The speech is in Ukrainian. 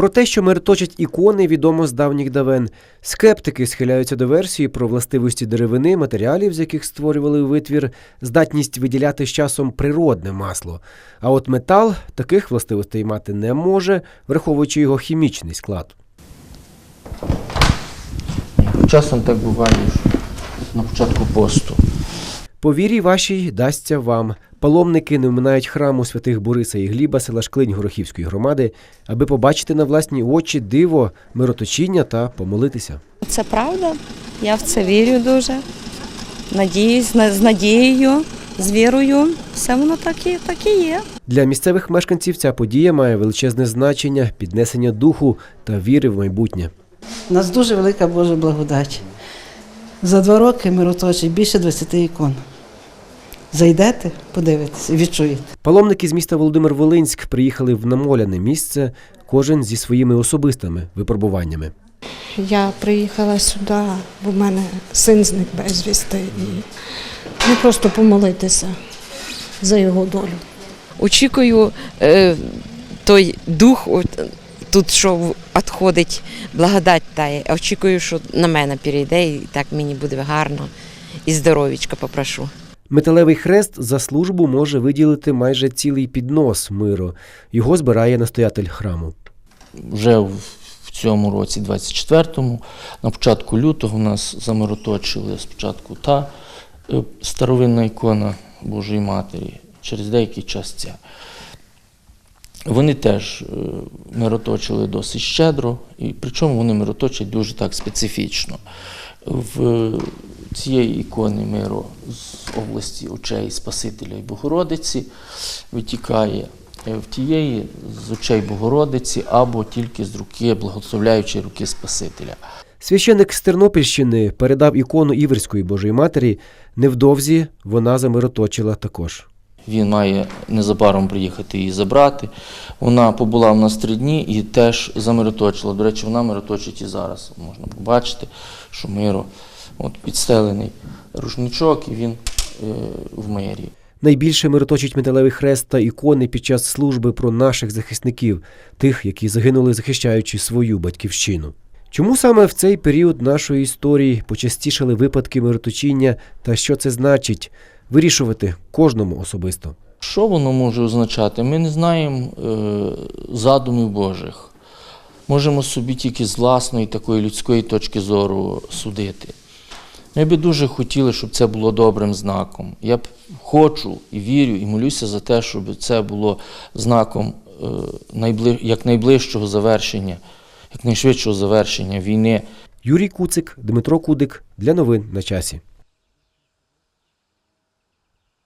Про те, що мироточать ікони, відомо з давніх давен. Скептики схиляються до версії про властивості деревини, матеріалів, з яких створювали витвір, здатність виділяти з часом природне масло. А от метал таких властивостей мати не може, враховуючи його хімічний склад. Часом так буває, що на початку посту. По вірі вашій дасться вам. Паломники не вминають храму святих Бориса і Гліба села Шклинь Горохівської громади, аби побачити на власні очі диво, мироточіння та помолитися. Це правда. Я в це вірю дуже. Надіюсь, з надією, з вірою. Все воно так і, так і є. Для місцевих мешканців ця подія має величезне значення, піднесення духу та віри в майбутнє. У нас дуже велика Божа благодать. За два роки мироточить більше 20 ікон. Зайдете, подивитесь і відчуєте. Паломники з міста Володимир Волинськ приїхали в намоляне місце, кожен зі своїми особистими випробуваннями. Я приїхала сюди, бо в мене син зник безвісти. І ну, просто помолитися за його долю. очікую е, той дух, от, тут що відходить, благодать тає. Очікую, що на мене перейде, і так мені буде гарно і здоровічка попрошу. Металевий хрест за службу може виділити майже цілий піднос миру. Його збирає настоятель храму. Вже в в цьому році, 24-му, на початку лютого, нас замироточили спочатку та е, старовинна ікона Божої Матері, через деякий час ця. Вони теж е, мироточили досить щедро, і причому вони мироточать дуже так специфічно. В цієї ікони миру з області очей Спасителя і Богородиці витікає е, в тієї з очей Богородиці або тільки з руки, благословляючої руки Спасителя. Священник з Тернопільщини передав ікону Іверської Божої Матері. Невдовзі вона замироточила також. Він має незабаром приїхати її забрати. Вона побула в нас три дні і теж замироточила. До речі, вона мироточить і зараз. Можна побачити, що миро от, підстелений рушничок, і він е, в мирі. Найбільше мироточить металевий хрест та ікони під час служби про наших захисників, тих, які загинули, захищаючи свою батьківщину. Чому саме в цей період нашої історії почастішали випадки мироточіння та що це значить, вирішувати кожному особисто. Що воно може означати? Ми не знаємо е, задумів Божих. Можемо собі тільки з власної такої людської точки зору судити. Ми би дуже хотіли, щоб це було добрим знаком. Я б хочу і вірю, і молюся за те, щоб це було знаком е, як найближчого завершення, як найшвидшого завершення війни. Юрій Куцик, Дмитро Кудик для новин на часі.